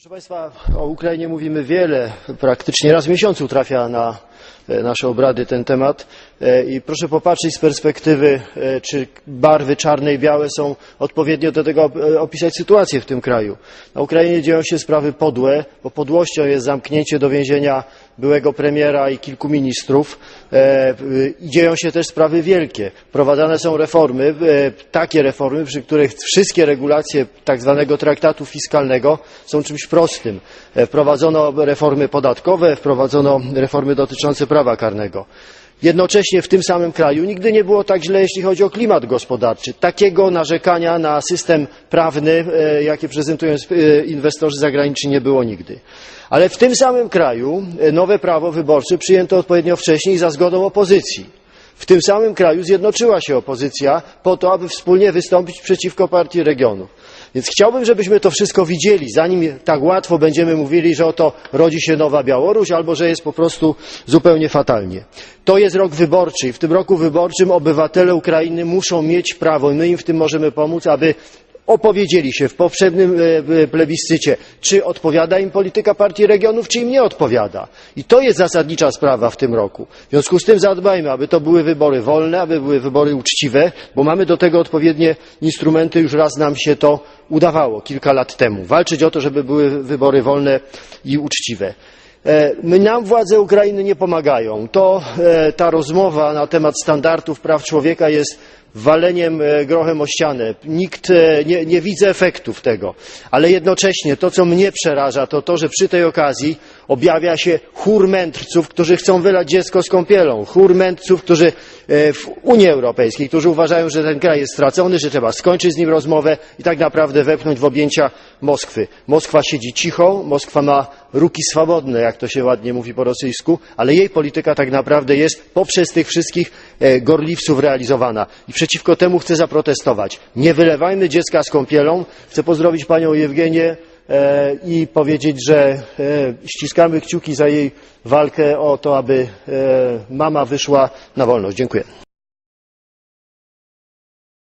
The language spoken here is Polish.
Proszę Państwa, o Ukrainie mówimy wiele. Praktycznie raz w miesiącu trafia na nasze obrady ten temat. E, I proszę popatrzeć z perspektywy, e, czy barwy czarne i białe są odpowiednio do tego e, opisać sytuację w tym kraju. Na Ukrainie dzieją się sprawy podłe, bo podłością jest zamknięcie do więzienia byłego premiera i kilku ministrów. E, dzieją się też sprawy wielkie. Prowadzone są reformy, e, takie reformy, przy których wszystkie regulacje tak zwanego traktatu fiskalnego są czymś prostym. E, Wprowadzono reformy podatkowe, wprowadzono reformy dotyczące prawa karnego. Jednocześnie w tym samym kraju nigdy nie było tak źle, jeśli chodzi o klimat gospodarczy. Takiego narzekania na system prawny, e, jakie prezentują e, inwestorzy zagraniczni, nie było nigdy. Ale w tym samym kraju e, nowe prawo wyborcze przyjęto odpowiednio wcześniej za zgodą opozycji. W tym samym kraju zjednoczyła się opozycja po to, aby wspólnie wystąpić przeciwko Partii Regionów. Więc chciałbym, żebyśmy to wszystko widzieli, zanim tak łatwo będziemy mówili, że oto rodzi się nowa Białoruś albo że jest po prostu zupełnie fatalnie. To jest rok wyborczy i w tym roku wyborczym obywatele Ukrainy muszą mieć prawo i my im w tym możemy pomóc, aby opowiedzieli się w poprzednim e, plebiscycie, czy odpowiada im polityka Partii Regionów, czy im nie odpowiada. I to jest zasadnicza sprawa w tym roku. W związku z tym zadbajmy, aby to były wybory wolne, aby były wybory uczciwe, bo mamy do tego odpowiednie instrumenty, już raz nam się to udawało kilka lat temu. Walczyć o to, żeby były wybory wolne i uczciwe. E, nam władze Ukrainy nie pomagają. E, ta rozmowa na temat standardów praw człowieka jest waleniem e, grochem o ścianę. Nikt e, nie, nie widzę efektów tego. Ale jednocześnie to, co mnie przeraża, to to, że przy tej okazji objawia się chór mędrców, którzy chcą wylać dziecko z kąpielą. Chór mędrców, którzy e, w Unii Europejskiej, którzy uważają, że ten kraj jest stracony, że trzeba skończyć z nim rozmowę i tak naprawdę wepchnąć w objęcia Moskwy. Moskwa siedzi cicho, Moskwa ma ruki swobodne, jak to się ładnie mówi po rosyjsku, ale jej polityka tak naprawdę jest poprzez tych wszystkich gorliwców realizowana. I przeciwko temu chcę zaprotestować. Nie wylewajmy dziecka z kąpielą. Chcę pozdrowić panią Jewgenię e, i powiedzieć, że e, ściskamy kciuki za jej walkę o to, aby e, mama wyszła na wolność. Dziękuję.